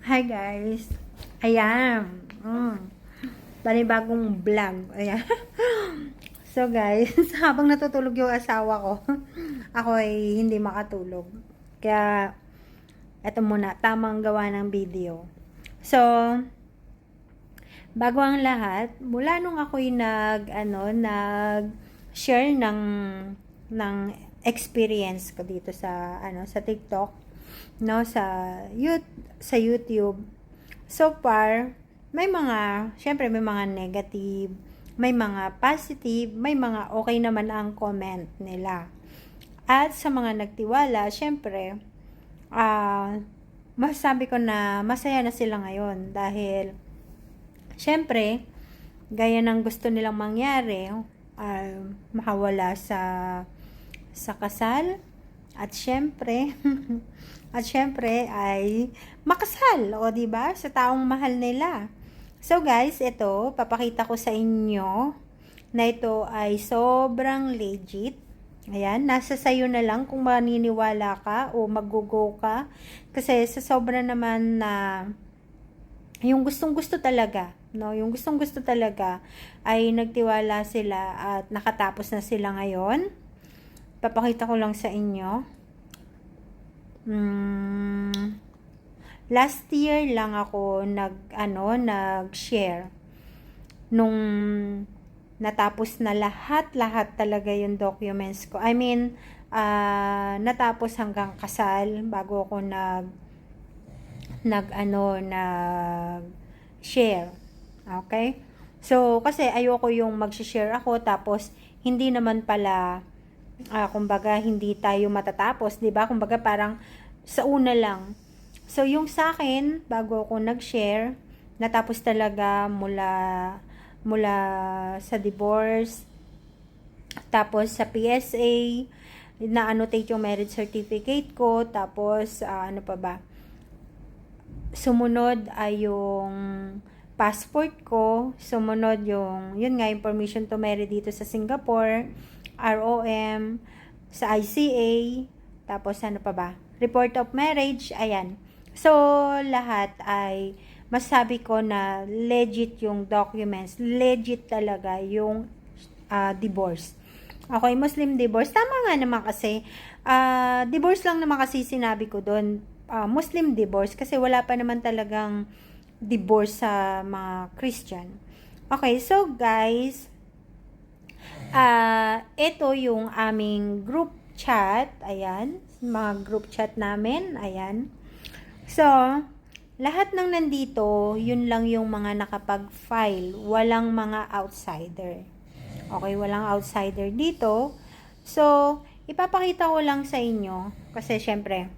Hi guys. Ayan. Mm. Panibagong vlog. Ayan. so guys, habang natutulog yung asawa ko, ako ay hindi makatulog. Kaya, eto muna, tamang gawa ng video. So, bago ang lahat, mula nung ako'y nag, ano, nag share ng, ng experience ko dito sa, ano, sa TikTok, no, sa, you, sa YouTube, so far, may mga, syempre may mga negative, may mga positive, may mga okay naman ang comment nila. At sa mga nagtiwala, syempre, ah, masasabi ko na masaya na sila ngayon dahil syempre, gaya ng gusto nilang mangyari, ah, makawala sa sa kasal at syempre at syempre ay makasal o di ba sa taong mahal nila. So guys, ito papakita ko sa inyo na ito ay sobrang legit. Ayan, nasa sayo na lang kung maniniwala ka o mag-go ka. Kasi sa sobra naman na yung gustong gusto talaga, no? Yung gustong gusto talaga ay nagtiwala sila at nakatapos na sila ngayon. Papakita ko lang sa inyo. Hmm, last year lang ako nag ano, nag-share nung natapos na lahat-lahat talaga yung documents ko. I mean, ah, natapos hanggang kasal bago ako nag nag ano nag share. Okay? So, kasi ayoko yung mag-share ako tapos hindi naman pala ah, kumbaga hindi tayo matatapos, 'di ba? Kumbaga parang sa una lang. So, yung sa akin, bago ako nag-share, natapos talaga mula mula sa divorce, tapos sa PSA, na-annotate yung marriage certificate ko, tapos ah, ano pa ba? Sumunod ay yung passport ko, sumunod yung, yun nga, information to marry dito sa Singapore, ROM, sa ICA, tapos ano pa ba? Report of marriage, ayan. So, lahat ay masabi ko na legit yung documents, legit talaga yung ah, divorce. Okay, Muslim divorce. Tama nga naman kasi, ah, divorce lang naman kasi sinabi ko doon, ah, Muslim divorce, kasi wala pa naman talagang divorce sa mga Christian. Okay, so guys, ah ito yung aming group chat, ayan, mga group chat namin, ayan. So, lahat ng nandito, yun lang yung mga nakapag-file. Walang mga outsider. Okay, walang outsider dito. So, ipapakita ko lang sa inyo. Kasi, syempre,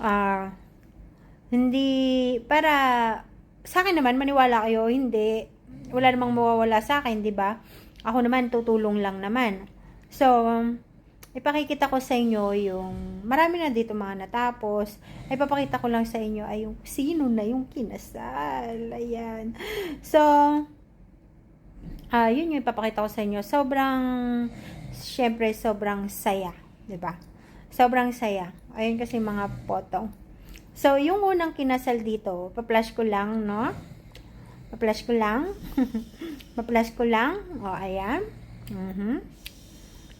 ah, hindi, para, sa akin naman, maniwala kayo, hindi, wala namang mawawala sa akin, di ba? Ako naman, tutulong lang naman. So, ipakikita ko sa inyo yung marami na dito mga natapos. Ay papakita ko lang sa inyo ay yung sino na yung kinasal. Ayan. So, ah yun yung ipapakita ko sa inyo. Sobrang, syempre, sobrang saya. ba Sobrang saya. Ayun kasi mga photo. So, yung unang kinasal dito, pa-flash ko lang, no? Pa-flash ko lang. pa-flash ko lang. O, ayan. Mhm.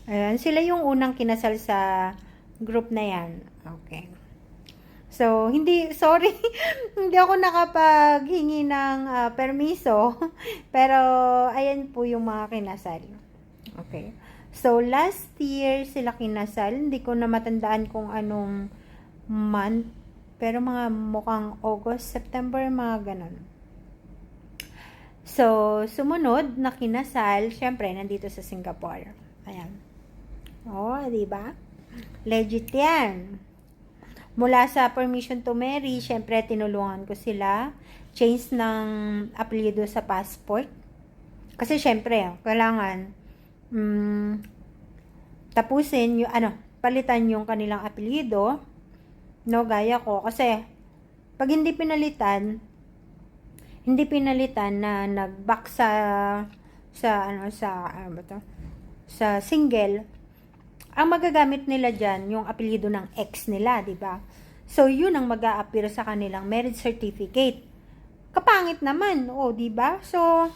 Ayan, sila yung unang kinasal sa group na yan. Okay. So, hindi, sorry, hindi ako nakapaghingi ng ah, permiso. Pero, ayan po yung mga kinasal. Okay. So, last year sila kinasal. Hindi ko na matandaan kung anong month. Pero mga mukhang August, September, mga ganon. So, sumunod na kinasal, syempre, nandito sa Singapore. Ayan. Oh, di ba? Legit yan. Mula sa permission to marry, syempre, tinulungan ko sila. Change ng apelyido sa passport. Kasi, syempre, kailangan mm, tapusin yung, ano, palitan yung kanilang apelyido. No, gaya ko. Kasi, pag hindi pinalitan, hindi pinalitan na nag-back sa sa ano sa ano ba to? sa single ang magagamit nila diyan yung apelyido ng ex nila, 'di ba? So, yun ang mag a sa kanilang marriage certificate. Kapangit naman, o, di ba? So,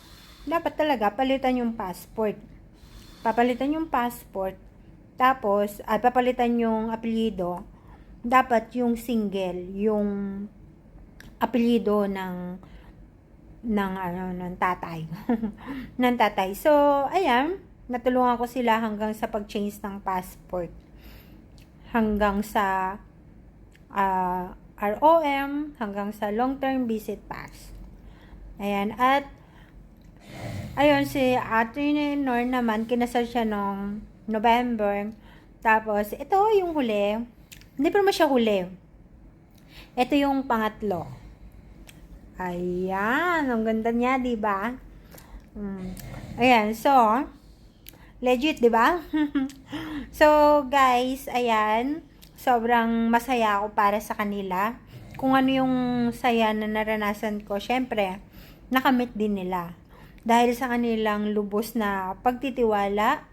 dapat talaga palitan yung passport. Papalitan yung passport. Tapos, ay papalitan yung apelyido. Dapat yung single, yung apelyido ng ng ano ng tatay. ng tatay. So, ayan, natulungan ko sila hanggang sa pag-change ng passport. Hanggang sa ah, ROM, hanggang sa long-term visit pass. Ayan, at ayun, si Ate Nor naman, kinasal siya noong November. Tapos, ito yung huli. Hindi pa naman siya huli. Ito yung pangatlo. Ayan, ang ganda niya, di ba? Mm. Ayan, so, legit, di ba? so, guys, ayan, sobrang masaya ako para sa kanila. Kung ano yung saya na naranasan ko, syempre, nakamit din nila. Dahil sa kanilang lubos na pagtitiwala,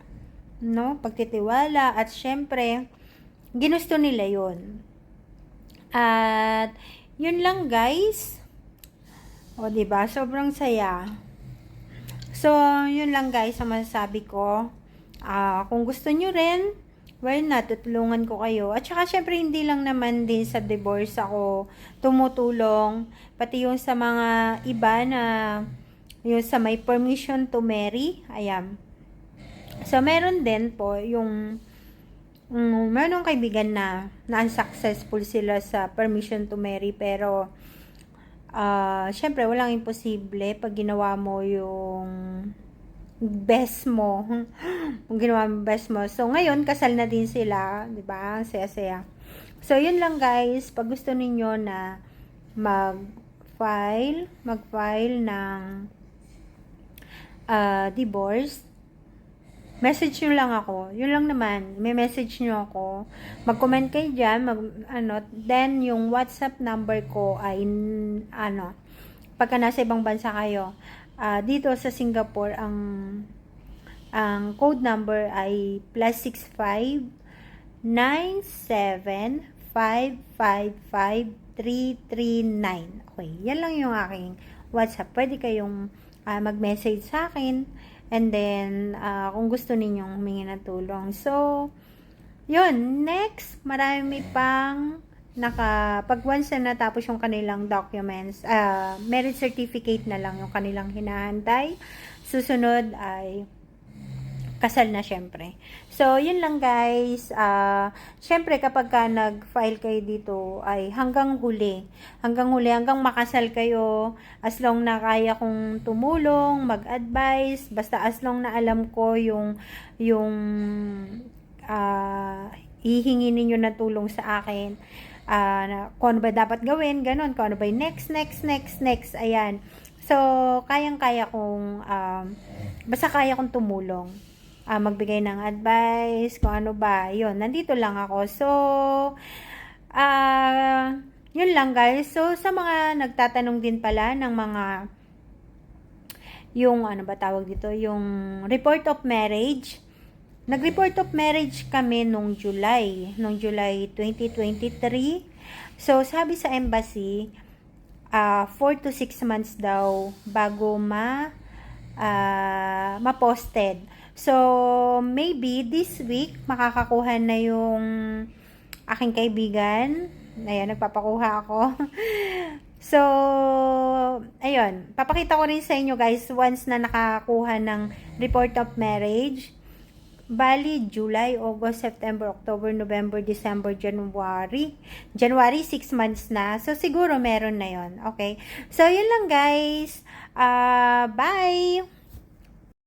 no? Pagtitiwala at syempre, ginusto nila yon At, yun lang guys. O, ba Sobrang saya. So, yun lang guys ang masasabi ko. Ah, kung gusto nyo rin, why not, tutulungan ko kayo. At saka, syempre, hindi lang naman din sa divorce ako tumutulong. Pati yung sa mga iba na, yung sa may permission to marry, ayan. So, meron din po yung, um, meron kaibigan na, na unsuccessful sila sa permission to marry, pero, ah, syempre, walang imposible pag ginawa mo yung best mo. Kung ginawa mo best mo. So, ngayon, kasal na din sila. ba Saya-saya. So, yun lang guys. Pag gusto ninyo na mag-file, mag-file ng uh, divorce, message nyo lang ako. Yun lang naman. May message nyo ako. Mag-comment kayo dyan. Mag, ano, then, yung WhatsApp number ko ay, ano, pagka nasa ibang bansa kayo, uh, dito sa Singapore ang ang code number ay plus 65 975553339. Okay, yan lang yung aking WhatsApp. Pwede kayong uh, mag-message sa akin and then uh, kung gusto ninyong humingi ng tulong. So, yun, next, marami pang naka, pag once na natapos yung kanilang documents, uh, merit certificate na lang yung kanilang hinahantay. Susunod ay kasal na syempre. So, yun lang guys. Uh, syempre, kapag ka nag-file kayo dito, ay hanggang huli. Hanggang huli, hanggang makasal kayo. As long na kaya kong tumulong, mag-advise. Basta as long na alam ko yung, yung uh, hihingi ninyo na tulong sa akin uh, na, kung ano ba dapat gawin, ganun, kung ano ba next, next, next, next, ayan. So, kayang-kaya kong, um, basta kaya kong tumulong, uh, magbigay ng advice, kung ano ba, yun, nandito lang ako. So, uh, yun lang guys. So, sa mga nagtatanong din pala ng mga, yung, ano ba tawag dito, yung report of marriage, Nag-report of marriage kami nung July, nung July 2023. So, sabi sa embassy, uh, ah, 4 to 6 months daw bago ma uh, ma-posted. So, maybe this week makakakuha na yung aking kaibigan. Ayan, nagpapakuha ako. so, ayun. Papakita ko rin sa inyo guys once na nakakuha ng report of marriage Bali, July, August, September, October, November, December, January. January, 6 months na. So, siguro meron na yon Okay? So, yun lang guys. Uh, bye!